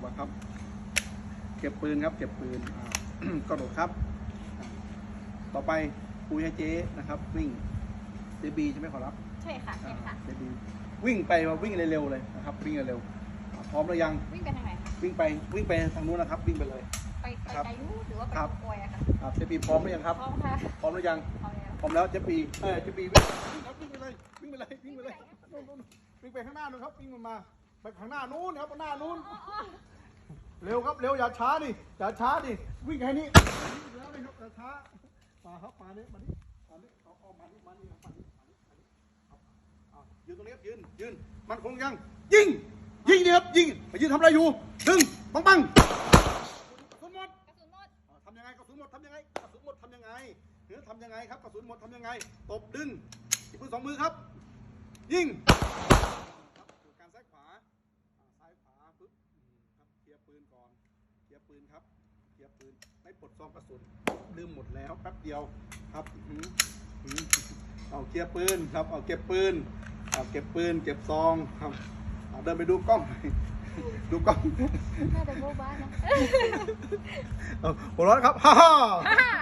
บอะครับ เก็บปืนครับ เก็บปืนอ่ากระโดดครับอ่าต่อไปคุยให้เจ๊นะครับ วิ่งเจบีใช่ไหมขอรับ ใช่ค่ะใช่ค่ะเจบีวิ่งไปมาวิ่งเร็วๆเลยนะครับ วิ่งเร็วๆอ่าพร้อมหรือยัง วิ่งไปทางไหนคะวิ่งไปวิ่งไปทางนู้นนะครับ วิ่งไปเลย ไปไปครับไกลนู้นหรือว่าไปครับกอยอะค่ะอ่าเจบีพร้อมหรือยังครับ พร้อมค่ะพร้อมหรือยังพร้อมแล้วพร้อมแล้วเจบีเออเจบีวิ่งครับวิ่งไปเลยวิ่งไปเลยวิ่งไปเลยนู่นนู่นวิ่งไปข้างหน้านู้นครับวิ่งมันมา ไปข้างหน้านู้นครับข้างหน้านู้น เร็วครับเร็วอย่าช้าดิอย่าช้าดิวิ่งแค่นี้แล้วนี่ครับอย่าช้ามาครับมานี่มานี่มานี่เอาเอามานี่มานี่ครับมานี่มานี่มานี่ครับเอายืนตรงนี้ครับยืนยืนมันคงยัง ยิงยิงดิครับยิงไปยืนทำอะไรอยู่ดึงปังปังกระสุนหมดกระสุนหมดอ่าทำยังไงกระสุนหมดทำยังไงกระสุนหมดทำยังไงเนื้อทำยังไงครับกระสุนหมดทำยังไงตบดึงอีมือสองมือครับ ยิงครับดูการซ้ายขวาอ่าซ้ายขวาปึ๊บอืมครับเค ลียร์ปืนก่อน เคลียร์ปืนครับ เคลียร์ปืน ไม่ปลดซองกระสุน ลืมหมดแล้วแป๊บเดียวครับอื้อหืออื้อหือเอาเคลียร์ปืนครับ เอาเก็บปืน เอาเก็บปืน เก็บซองครับเอาเดินไปดูกล้อง ดูกล้องน่าจะโบ๊ะบ้านะเอาหัวเร้อนครับ ฮ่าฮ่าฮ่า